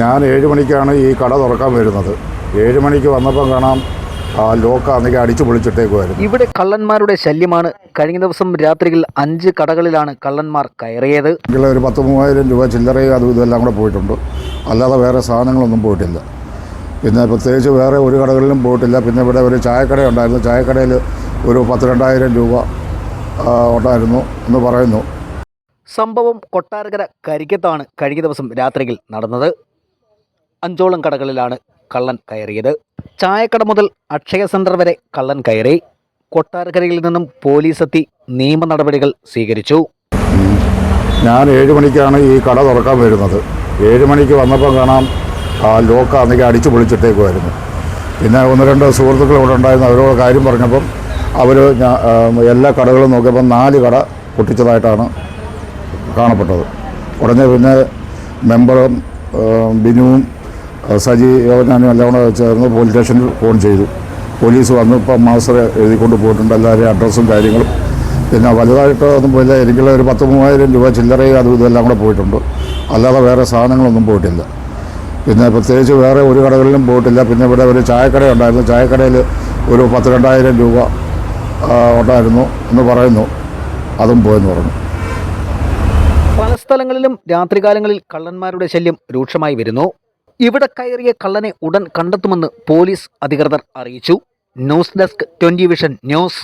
ഞാൻ ഏഴ് മണിക്കാണ് ഈ കട തുറക്കാൻ വരുന്നത്. ഏഴ് മണിക്ക് വന്നപ്പം കാണാം ആ ലോക്ക് അന്നേക്ക് അടിച്ചു പൊളിച്ചിട്ടേക്കുമായിരുന്നു ഇവിടെ കള്ളന്മാരുടെ ശല്യമാണ്. കഴിഞ്ഞ ദിവസം രാത്രിയിൽ അഞ്ച് കടകളിലാണ് കള്ളന്മാർ കയറിയത്. ഒരു പത്ത് മൂവായിരം രൂപ ചില്ലറയും അതും ഇതെല്ലാം കൂടെ പോയിട്ടുണ്ട്. അല്ലാതെ വേറെ സാധനങ്ങളൊന്നും പോയിട്ടില്ല. പിന്നെ പ്രത്യേകിച്ച് വേറെ ഒരു കടകളിലും പോയിട്ടില്ല. പിന്നെ ഇവിടെ ഒരു ചായക്കട ഉണ്ടായിരുന്നു. ചായക്കടയിൽ ഒരു പത്ത് രണ്ടായിരം രൂപ ഉണ്ടായിരുന്നു എന്ന് പറയുന്നു. സംഭവം കൊട്ടാരകര കരിക്കത്താണ് കഴിഞ്ഞ ദിവസം രാത്രിയിൽ നടന്നത്. അഞ്ചോളം കടകളിലാണ് കള്ളൻ കയറിയത്. ചായക്കട മുതൽ അക്ഷയ സെന്റർ വരെ കള്ളൻ കയറി. കൊട്ടാരക്കരയിൽ നിന്നും പോലീസ് എത്തി നിയമ നടപടികൾ സ്വീകരിച്ചു. ഞാൻ ഏഴ് മണിക്കാണ് ഈ കട തുറക്കാൻ വരുന്നത്. ഏഴ് മണിക്ക് വന്നപ്പോൾ കാണാം ആ ലോക്ക് അന്നേക്ക് അടിച്ചു പൊളിച്ചിട്ടേക്കുമായിരുന്നു പിന്നെ ഒന്ന് രണ്ട് സുഹൃത്തുക്കൾ ഇവിടെ ഉണ്ടായിരുന്നു. അവരോട് കാര്യം പറഞ്ഞപ്പം അവർ എല്ലാ കടകളും നോക്കിയപ്പം നാല് കട പൊട്ടിച്ചതായിട്ടാണ് കാണപ്പെട്ടത്. ഉടനെ പിന്നെ മെമ്പറും ബിനുവും സജി ഞാനും എല്ലാം കൂടെ ചേർന്ന് പോലീസ് സ്റ്റേഷനിൽ ഫോൺ ചെയ്തു. പോലീസ് വന്ന് ഇപ്പം മാസ്റ്റർ എഴുതിക്കൊണ്ട് പോയിട്ടുണ്ട്. എല്ലാവരെയും അഡ്രസ്സും കാര്യങ്ങളും. പിന്നെ വലുതായിട്ട് ഒന്നും പോയില്ല. എനിക്കുള്ള ഒരു പത്ത് മൂവായിരം രൂപ ചില്ലറയും അതും ഇതെല്ലാം കൂടെ പോയിട്ടുണ്ട്. അല്ലാതെ വേറെ സാധനങ്ങളൊന്നും പോയിട്ടില്ല. പിന്നെ പ്രത്യേകിച്ച് വേറെ ഒരു കടകളിലും പോയിട്ടില്ല. പിന്നെ ഇവിടെ ഒരു ചായക്കട ഉണ്ടായിരുന്നു. ചായക്കടയിൽ ഒരു പത്ത് രണ്ടായിരം രൂപ ഉണ്ടായിരുന്നു എന്ന് പറയുന്നു. അതും പോയെന്ന് പറഞ്ഞു. പല സ്ഥലങ്ങളിലും രാത്രികാലങ്ങളിൽ കള്ളന്മാരുടെ ശല്യം രൂക്ഷമായി വരുന്നു. ഇവിടെ കയറിയ കള്ളനെ ഉടൻ കണ്ടെത്തുമെന്ന് പോലീസ് അധികൃതർ അറിയിച്ചു. News desk twenty vision news.